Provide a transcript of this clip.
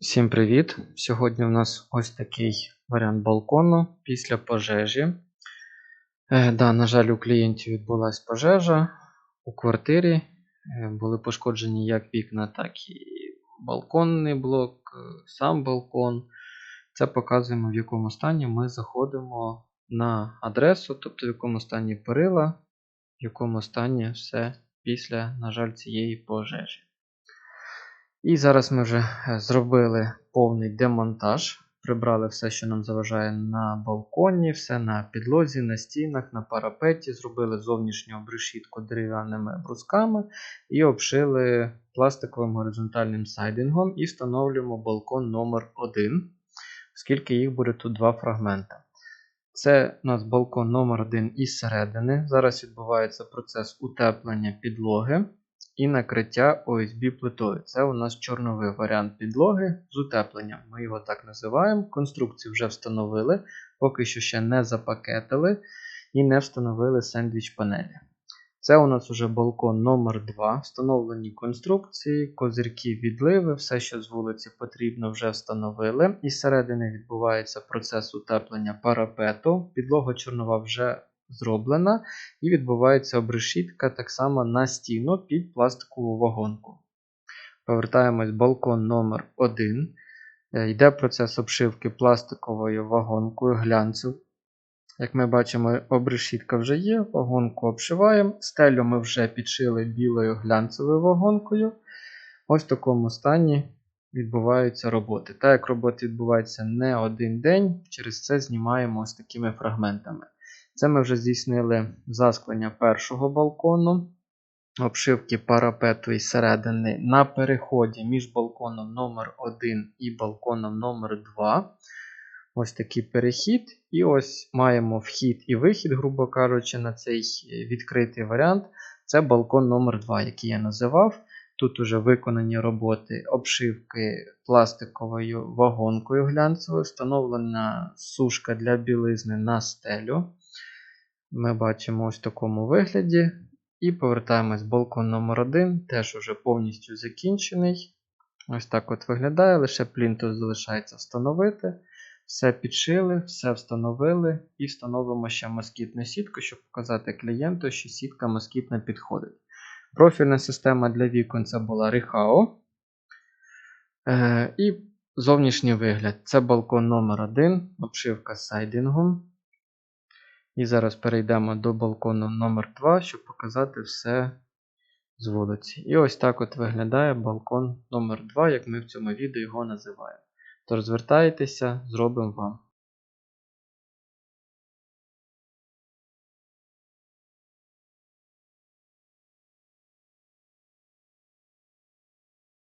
Всім привіт! Сьогодні у нас ось такий варіант балкону після пожежі. Е, да, на жаль, у клієнтів відбулася пожежа у квартирі. Е, були пошкоджені як вікна, так і балконний блок, е, сам балкон. Це показуємо, в якому стані ми заходимо на адресу, тобто в якому стані перила, в якому стані все після, на жаль, цієї пожежі. І зараз ми вже е, зробили повний демонтаж. Прибрали все, що нам заважає на балконі, все на підлозі, на стінах, на парапеті. Зробили зовнішню обрешітку дерев'яними брусками і обшили пластиковим горизонтальним сайдингом і встановлюємо балкон номер 1 оскільки їх буде тут два фрагменти. Це у нас балкон номер 1 із середини. Зараз відбувається процес утеплення підлоги і накриття ОСБ плитою. Це у нас чорновий варіант підлоги з утепленням. Ми його так називаємо. Конструкцію вже встановили, поки що ще не запакетили і не встановили сендвіч панелі. Це у нас уже балкон номер 2 Встановлені конструкції, козирки, відливи, все, що з вулиці потрібно, вже встановили. І зсередини відбувається процес утеплення парапету. Підлога чорнова вже зроблена. І відбувається обрешітка так само на стіну під пластикову вагонку. Повертаємось балкон номер 1 Е, Йде процес обшивки пластиковою вагонкою глянцю. Як ми бачимо, обрешітка вже є, вагонку обшиваємо. Стелю ми вже підшили білою глянцевою вагонкою. Ось в такому стані відбуваються роботи. Так як роботи відбуваються не один день, через це знімаємо ось такими фрагментами. Це ми вже здійснили засклення першого балкону, обшивки парапету і середини на переході між балконом номер 1 і балконом номер 2 Ось такий перехід. І ось маємо вхід і вихід, грубо кажучи, на цей відкритий варіант. Це балкон номер 2 який я називав. Тут уже виконані роботи обшивки пластиковою вагонкою глянцевою, встановлена сушка для білизни на стелю. Ми бачимо ось в такому вигляді. І повертаємось балкон номер 1 теж уже повністю закінчений. Ось так от виглядає, лише плінтус залишається встановити. Все підшили, все встановили і встановимо ще москітну сітку, щоб показати клієнту, що сітка москітна підходить. Профільна система для вікон це була Rihao. Е, і зовнішній вигляд. Це балкон номер 1 обшивка з сайдингом. І зараз перейдемо до балкону номер 2 щоб показати все з вулиці. І ось так от виглядає балкон номер 2 як ми в цьому відео його називаємо. Тож розвертайтеся, зробимо вам.